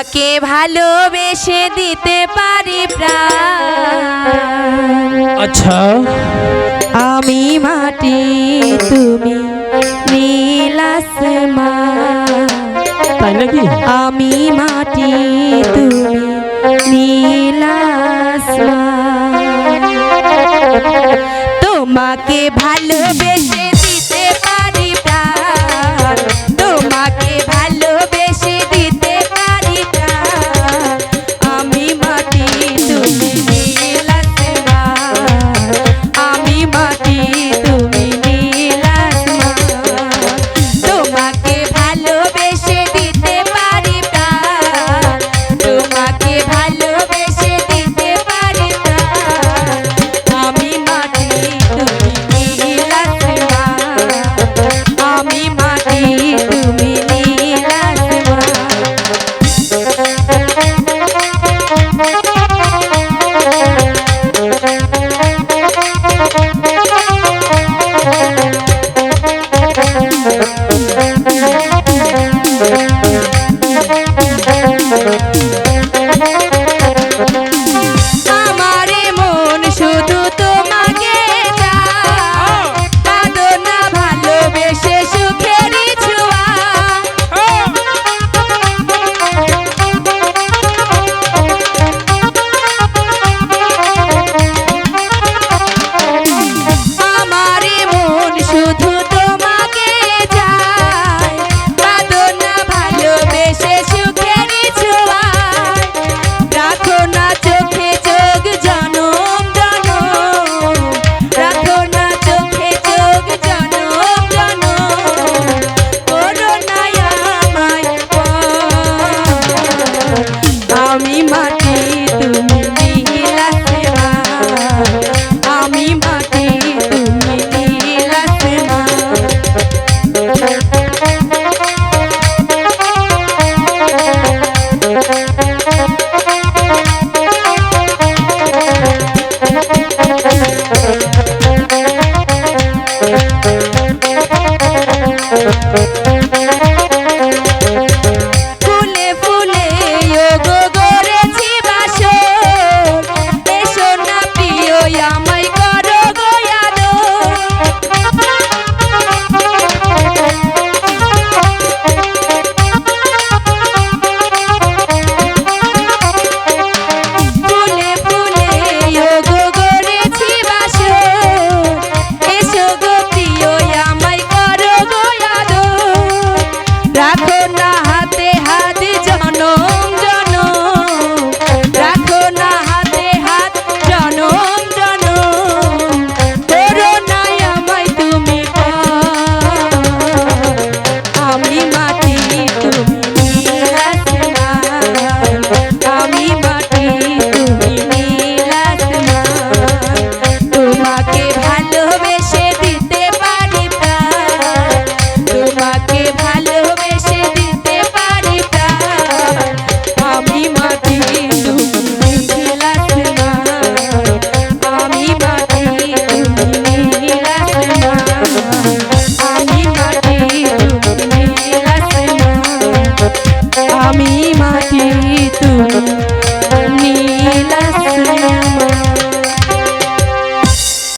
তোমাকে ভালোবেসে দিতে পারি আচ্ছা। আমি মাটি তুমি নীল তাই নাকি? আমি মাটি তুমি নীল তোমাকে ভালোবেসে